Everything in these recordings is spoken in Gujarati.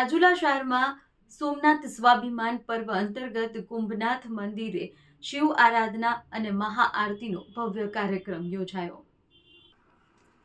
રાજુલા શહેરમાં સોમનાથ સ્વાભિમાન પર્વ અંતર્ગત કુંભનાથ મંદિરે શિવ આરાધના અને મહાઆરતીનો ભવ્ય કાર્યક્રમ યોજાયો.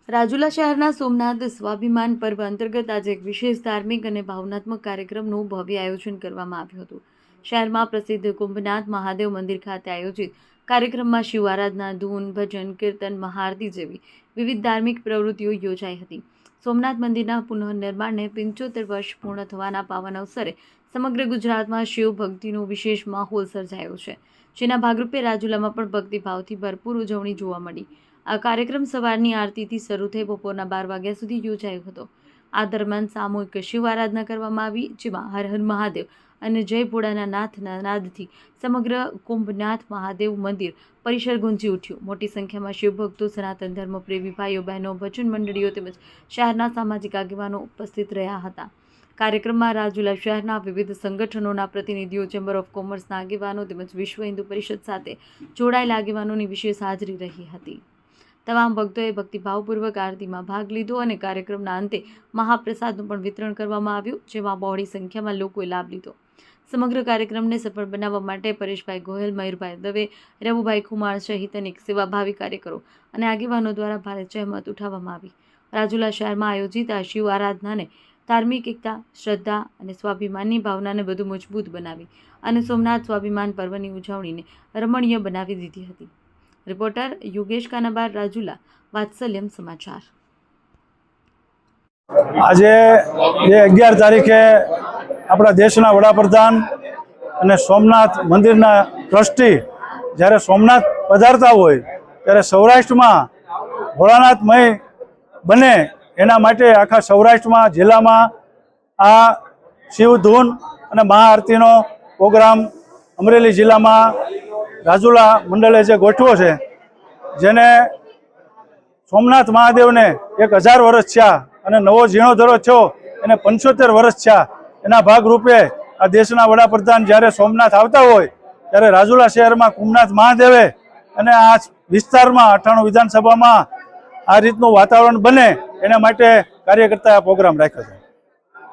રાજુલા શહેરના સોમનાથ સ્વાભિમાન પર્વ અંતર્ગત આજે એક વિશેષ ધાર્મિક અને ભાવનાત્મક કાર્યક્રમનું ભવ્ય આયોજન કરવામાં આવ્યું હતું. શહેરમાં પ્રસિદ્ધ કુંભનાથ મહાદેવ મંદિર ખાતે આયોજિત કાર્યક્રમમાં શિવ આરાધના, ધૂન, ભજન, કીર્તન, મહાઆરતી જેવી વિવિધ ધાર્મિક પ્રવૃત્તિઓ યોજાઈ હતી. સોમનાથ મંદિરના પુનઃનિર્માણને પંચોતેર વર્ષ પૂર્ણ થવાના પાવન અવસરે સમગ્ર ગુજરાતમાં શિવ ભક્તિનો વિશેષ માહોલ સર્જાયો છે. જેના ભાગરૂપે રાજુલામાં પણ ભક્તિભાવથી ભરપૂર ઉજવણી જોવા મળી. આ કાર્યક્રમ સવારની આરતીથી શરૂ થઈ બપોરના બાર વાગ્યા સુધી યોજાયો હતો. આ દરમિયાન સામૂહિક શિવ આરાધના કરવામાં આવી, જેમાં હર હર મહાદેવ અને જય નાથના નાદથી સમગ્ર કુંભનાથ મહાદેવ મંદિર પરિસર ગુંજી ઉઠ્યું. મોટી સંખ્યામાં શિવભક્તો સનાતન ધર્મ પ્રેમી ભાઈઓ, બહેનો, ભજન મંડળીઓ તેમજ શહેરના સામાજિક આગેવાનો ઉપસ્થિત રહ્યા હતા. કાર્યક્રમમાં રાજુલા શહેરના વિવિધ સંગઠનોના પ્રતિનિધિઓ, ચેમ્બર ઓફ કોમર્સના આગેવાનો તેમજ વિશ્વ હિન્દુ પરિષદ સાથે જોડાયેલા આગેવાનોની વિશેષ હાજરી રહી હતી. તમામ ભક્તોએ ભક્તિભાવપૂર્વક આરતીમાં ભાગ લીધો અને કાર્યક્રમના અંતે મહાપ્રસાદનું પણ વિતરણ કરવામાં આવ્યું, જેમાં બહોળી સંખ્યામાં લોકોએ લાભ લીધો. સમગ્ર કાર્યક્રમને સફળ બનાવવા માટે પરેશભાઈ ગોયલ મયુરભાઈ દવે, રઘુભાઈ કુમાર સહિત અનેક સેવાભાવી કાર્યકરો અને આગેવાનો દ્વારા ભારે જહેમત ઉઠાવવામાં આવી. રાજુલા શહેરમાં આયોજિત આ શિવ આરાધનાને ધાર્મિક એકતા, શ્રદ્ધા અને સ્વાભિમાનની ભાવનાને વધુ મજબૂત બનાવી અને સોમનાથ સ્વાભિમાન પર્વની ઉજવણીને રમણીય બનાવી દીધી હતી. રિપોર્ટર યોગેશ કાનાબાર, રાજુલા, વાત્સલ્યમ સમાચાર. આજે જે અગિયાર તારીખે આપણા દેશના વડાપ્રધાન અને સોમનાથ મંદિરના ટ્રસ્ટી જ્યારે સોમનાથ પધારતા હોય, ત્યારે સૌરાષ્ટ્રમાં ભોળાનાથમય બને એના માટે આખા સૌરાષ્ટ્રમાં, જિલ્લામાં આ શિવધૂન અને મહાઆરતીનો પ્રોગ્રામ અમરેલી જિલ્લામાં રાજુલા મંડળે જે ગોઠવો છે, જેને સોમનાથ મહાદેવને એક હજાર વર્ષ થયા અને નવો જીર્ણોદ્ધારો થયો, એને પંચોતેર વર્ષ થયા. એના ભાગરૂપે આ દેશના વડાપ્રધાન જ્યારે સોમનાથ આવતા હોય, ત્યારે રાજુલા શહેરમાં કુમનાથ મહાદેવે અને આ વિસ્તારમાં અઠાણું વિધાનસભામાં આ રીતનું વાતાવરણ બને, એના માટે કાર્યકર્તા પ્રોગ્રામ રાખ્યો છે.